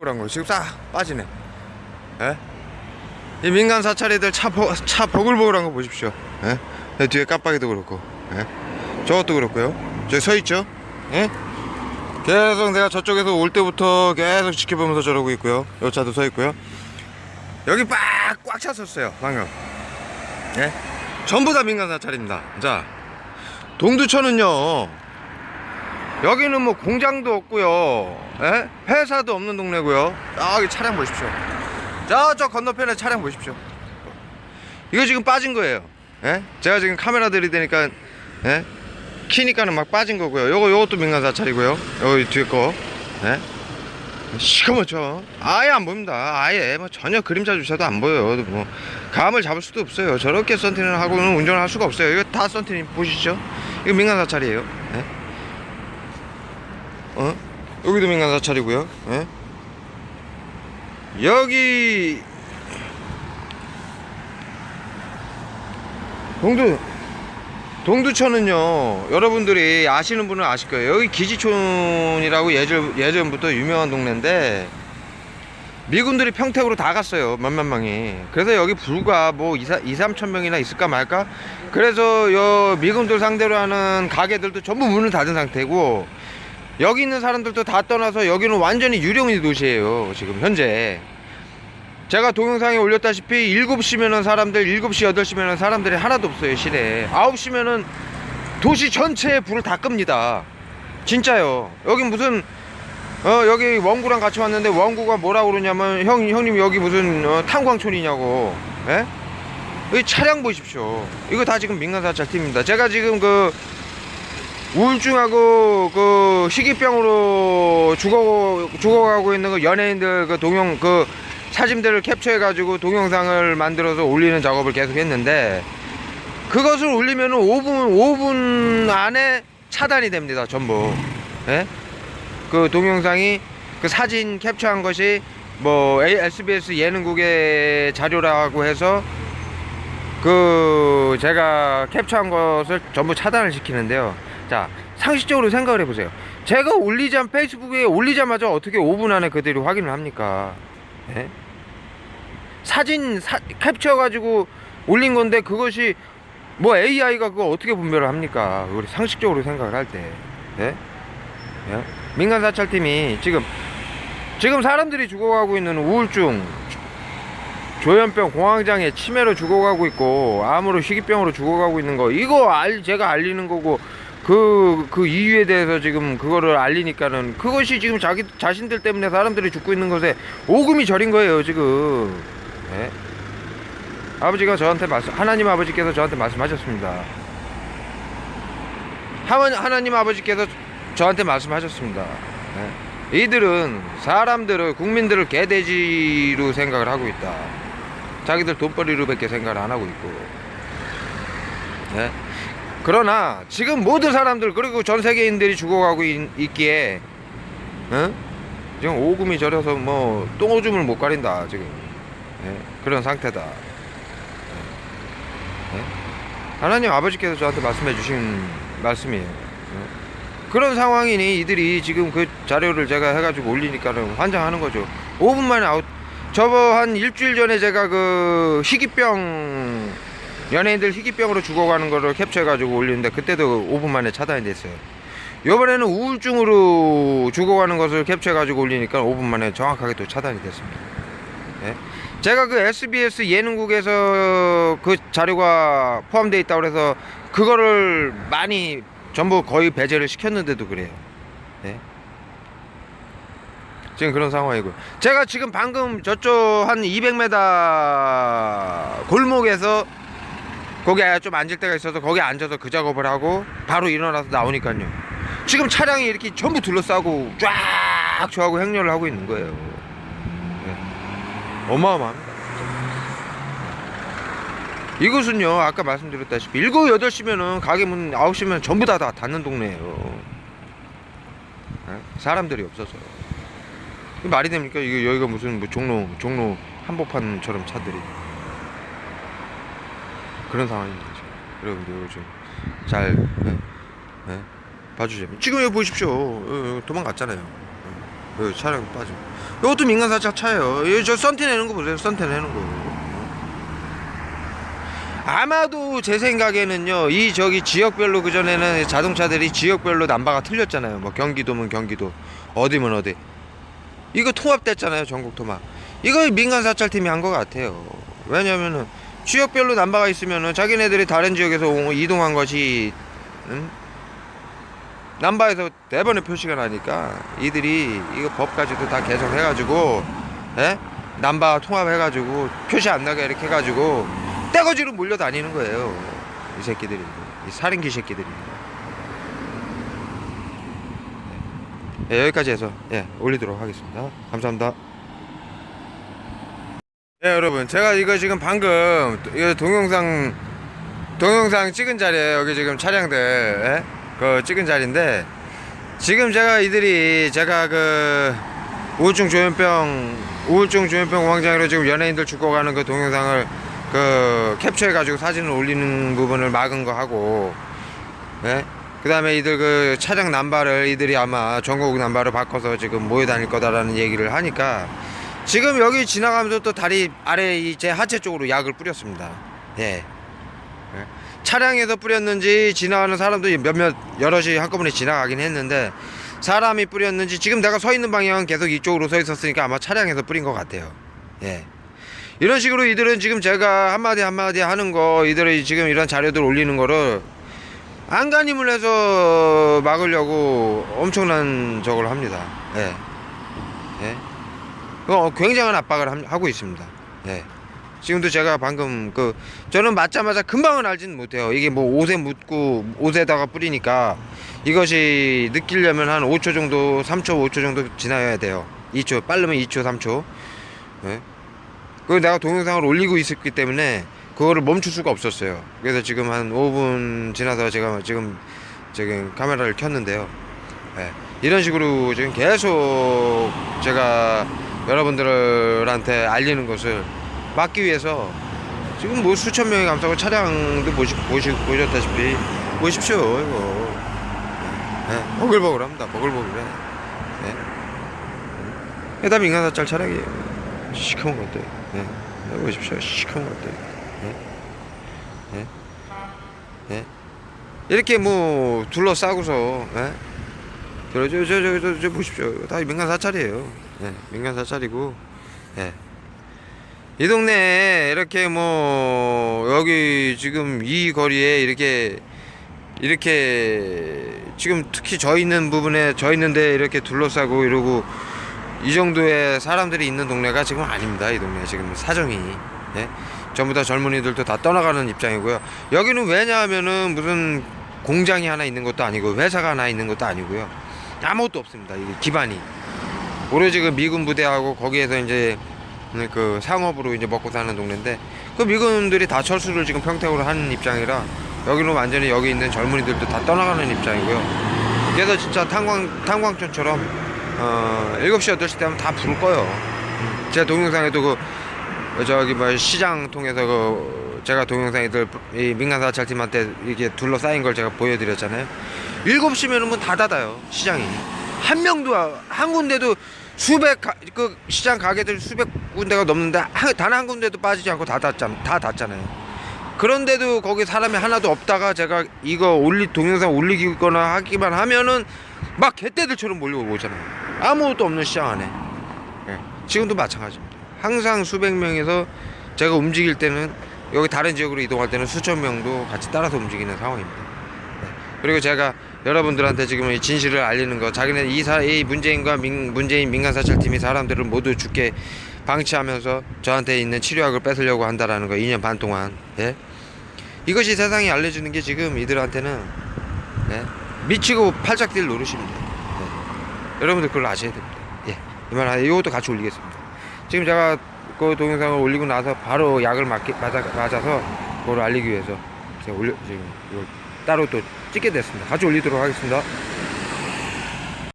그런 거 지금 싹 빠지네. 예? 이 민간 사찰이들 차, 버, 차 버글버글한 거 보십시오. 예? 내 뒤에 깜빡이도 그렇고, 예? 저것도 그렇고요. 저기 서 있죠? 예? 계속 내가 저쪽에서 올 때부터 계속 지켜보면서 저러고 있고요. 요 차도 서 있고요. 여기 빡 꽉 찼었어요, 방금. 예? 전부 다 민간 사찰입니다. 자, 동두천은요, 여기는 뭐 공장도 없고요. 예? 회사도 없는 동네고요. 여기 차량 보십시오. 저쪽 건너편에 차량 보십시오. 이거 지금 빠진 거예요. 예? 제가 지금 카메라 들이대니까 예? 키니까는 막 빠진 거고요. 요거 요것도 민간 사찰이고요. 여기 뒤에 거. 예? 시커멓죠. 아예 안 보입니다. 아예 뭐 전혀 그림자조차도 안 보여요. 뭐 감을 잡을 수도 없어요. 저렇게 썬팅을 하고는 운전을 할 수가 없어요. 이거 다 썬팅 보시죠. 이거 민간 사찰이에요. 예? 어? 여기도 민간 사찰이고요. 예? 여기 동두 동두천은요 여러분들이 아시는 분은 아실 거예요 여기 기지촌이라고 예전, 예전부터 유명한 동네인데 미군들이 평택으로 다 갔어요 몇몇 명이 그래서 여기 불과 뭐 2, 2 3천 명이나 있을까 말까 그래서 여 미군들 상대로 하는 가게들도 전부 문을 닫은 상태고 여기 있는 사람들도 다 떠나서 여기는 완전히 유령의 도시예요 지금 현재. 제가 동영상에 올렸다시피 7시면은 사람들 7시 8시면은 사람들이 하나도 없어요 시내에. 9시면은 도시 전체에 불을 다 끕니다. 진짜요. 여기 무슨 어 여기 원구랑 같이 왔는데 원구가 뭐라 그러냐면 형 형님 여기 무슨 어, 탄광촌이냐고. 예? 여기 차량 보십시오. 이거 다 지금 민간사찰 팀입니다. 제가 지금 그 우울증하고 그 희귀병으로 죽어 죽어가고 있는 그 연예인들 그 동영 그 사진들을 캡처해 가지고 동영상을 만들어서 올리는 작업을 계속 했는데 그것을 올리면은 5분 5분 안에 차단이 됩니다 전부. 예? 그 동영상이 그 사진 캡처한 것이 뭐 SBS 예능국의 자료라고 해서 그 제가 캡처한 것을 전부 차단을 시키는데요. 자 상식적으로 생각을 해보세요. 제가 올리자 페이스북에 올리자마자 어떻게 5분 안에 그들이 확인을 합니까? 예? 사진 사, 캡처 가지고 올린 건데 그것이 뭐 AI가 그거 어떻게 분별을 합니까? 우리 상식적으로 생각을 할 때. 예? 예? 민간 사찰팀이 지금 지금 사람들이 죽어가고 있는 우울증, 조현병, 공황장애, 치매로 죽어가고 있고 암으로 희귀병으로 죽어가고 있는 거 이거 알 제가 알리는 거고 그, 그 이유에 대해서 지금 그거를 알리니까는 그것이 지금 자기 자신들 때문에 사람들이 죽고 있는 것에 오금이 저린 거예요 지금 예? 아버지가 저한테 말씀 하나님 아버지께서 저한테 말씀하셨습니다 하나님 아버지께서 저한테 말씀하셨습니다 예? 이들은 사람들을 국민들을 개돼지로 생각을 하고 있다 자기들 돈벌이로밖에 생각을 안 하고 있고 예? 그러나 지금 모든 사람들 그리고 전 세계인들이 죽어가고 있, 기에 어? 지금 오금이 저려서 뭐 똥오줌을 못 가린다 지금 예? 그런 상태다 예? 예? 하나님 아버지께서 저한테 말씀해 주신 말씀이에요 예? 그런 상황이니 이들이 지금 그 자료를 제가 해가지고 올리니까는 환장하는 거죠 5분 만에 아웃 저거 한 일주일 전에 제가 그 희귀병 연예인들 희귀병으로 죽어가는 거를 캡처해가지고 올리는데 그때도 5분 만에 차단이 됐어요. 이번에는 우울증으로 죽어가는 것을 캡처해가지고 올리니까 5분 만에 정확하게 또 차단이 됐습니다. 예? 제가 그 SBS 예능국에서 그 자료가 포함되어 있다고 해서 그거를 많이 전부 거의 배제를 시켰는데도 그래요. 예? 지금 그런 상황이고 제가 지금 방금 저쪽 한 200m 골목에서 거기 좀 앉을 때가 있어서 거기 앉아서 그 작업을 하고 바로 일어나서 나오니까요. 지금 차량이 이렇게 전부 둘러싸고 쫙 저하고 행렬을 하고 있는 거예요. 네. 어마어마합니다. 이곳은요, 아까 말씀드렸다시피 7, 8시면은 가게 문 9시면 전부 다, 다 닫는 동네예요. 네? 사람들이 없어서. 말이 됩니까? 이거 여기가 무슨 뭐 종로, 종로 한복판처럼 차들이. 그런 상황입니다. 여러분들 좀잘 네? 네? 봐주세요. 지금 여기 보십시오. 어, 어, 도망갔잖아요. 어, 여기 차량 빠지고 이것도 민간 사찰 차예요 여기 저 썬팅 내는 거 보세요 썬팅 내는 거 아마도 제 생각에는요 이 저기 지역별로 그 전에는 자동차들이 지역별로 남바가 틀렸잖아요 뭐 경기도면 경기도 어디면 어디 이거 통합됐잖아요 전국 통합 이거 민간 사찰팀이 한 것 같아요 왜냐면은 지역별로 남바가 있으면은 자기네들이 다른 지역에서 오- 이동한 것이 응? 남바에서 대번에 표시가 나니까 이들이 이거 법까지도 다 개정해가지고 예? 남바 통합해가지고 표시 안 나게 이렇게 해가지고 떼거지로 몰려다니는 거예요. 이 새끼들이. 이 살인귀 새끼들이. 예, 여기까지 해서 예, 올리도록 하겠습니다. 감사합니다 네 여러분 제가 이거 지금 방금 이거 동영상 동영상 찍은 자리에 여기 지금 차량들 예? 그 찍은 자리인데 지금 제가 이들이 제가 그 우울증 조현병 우울증 조현병 공황장애로 지금 연예인들 죽어가는 그 동영상을 그 캡처해 가지고 사진을 올리는 부분을 막은 거 하고 예? 그 다음에 이들 그 차량 남바를 이들이 아마 전국 남바를 바꿔서 지금 모여 다닐 거다라는 얘기를 하니까 지금 여기 지나가면서 또 다리 아래 이 제 하체 쪽으로 약을 뿌렸습니다. 예. 예. 차량에서 뿌렸는지 지나가는 사람도 몇몇 여럿이 한꺼번에 지나가긴 했는데 사람이 뿌렸는지 지금 내가 서 있는 방향은 계속 이쪽으로 서 있었으니까 아마 차량에서 뿌린 것 같아요. 예. 이런 식으로 이들은 지금 제가 한마디 한마디 하는 거 이들이 지금 이런 자료들 올리는 거를 안간힘을 해서 막으려고 엄청난 저걸 합니다. 예. 예. 어, 굉장한 압박을 함- 하고 있습니다. 예. 지금도 제가 방금 그 저는 맞자마자 금방은 알지는 못해요. 이게 뭐 옷에 묻고 옷에다가 뿌리니까 이것이 느끼려면 한 5초 정도, 3초, 5초 정도 지나야 돼요. 2초, 빠르면 2초, 3초. 예. 그 내가 동영상을 올리고 있었기 때문에 그거를 멈출 수가 없었어요. 그래서 지금 한 5분 지나서 제가 지금 지금 카메라를 켰는데요. 예. 이런 식으로 지금 계속 제가 여러분들한테 알리는 것을 막기 위해서 지금 뭐 수천 명이 감싸고 차량도 보시, 보시, 보셨다시피 보십시오 이거 예. 버글버글합니다 버글버글해 예. 해담 인간사찰 차량이에요 시커먼 것들 예. 여기 보십시오 시커먼 것들 예. 예. 예. 이렇게 뭐 둘러싸고서 예? 저, 저, 저, 저, 저, 저 보십시오. 다 민간 사찰이에요. 예, 민간 사찰이고, 예. 이 동네에 이렇게 뭐, 여기 지금 이 거리에 이렇게, 이렇게, 지금 특히 저 있는 부분에, 저 있는데 이렇게 둘러싸고 이러고, 이 정도의 사람들이 있는 동네가 지금 아닙니다. 이 동네 지금 사정이. 예? 전부 다 젊은이들도 다 떠나가는 입장이고요. 여기는 왜냐하면은 무슨 공장이 하나 있는 것도 아니고 회사가 하나 있는 것도 아니고요. 아무것도 없습니다. 이게 기반이 오로지 그 미군 부대하고 거기에서 이제 그 상업으로 이제 먹고 사는 동네인데 그 미군들이 다 철수를 지금 평택으로 하는 입장이라 여기는 완전히 여기 있는 젊은이들도 다 떠나가는 입장이고요. 그래서 진짜 탄광 탄광촌처럼 어 7시 8시 되면 다 불을 꺼요. 제 동영상에도 그 저기 뭐 시장 통해서 그 제가 동영상에들 이 민간 사찰팀한테 이게 둘러싸인 걸 제가 보여드렸잖아요. 7시면은 문다 닫아요 시장이 한 명도 한 군데도 수백 가, 그 시장 가게들 수백 군데가 넘는데 단 한 군데도 빠지지 않고 다 닫잖 다 닫잖아요. 그런데도 거기 사람이 하나도 없다가 제가 이거 올리 동영상 올리거나 하기만 하면은 막 개떼들처럼 몰려오잖아요. 아무것도 없는 시장 안에. 예, 지금도 마찬가지입니다. 항상 수백 명에서 제가 움직일 때는 여기 다른 지역으로 이동할 때는 수천 명도 같이 따라서 움직이는 상황입니다. 네. 그리고 제가 여러분들한테 지금 이 진실을 알리는 거 자기네 이, 사, 이 문재인과 민, 문재인 민간사찰팀이 사람들을 모두 죽게 방치하면서 저한테 있는 치료약을 뺏으려고 한다라는 거 2년 반 동안 예? 이것이 세상이 알려주는 게 지금 이들한테는 예? 미치고 팔짝 뛸 노릇입니다 예. 여러분들 그걸 아셔야 됩니다 예. 이말 이것도 같이 올리겠습니다 지금 제가 그 동영상을 올리고 나서 바로 약을 맞기, 맞아, 맞아서 그걸 알리기 위해서 제가 올려 지금 이걸 따로 또 찍게 됐습니다. 같이 올리도록 하겠습니다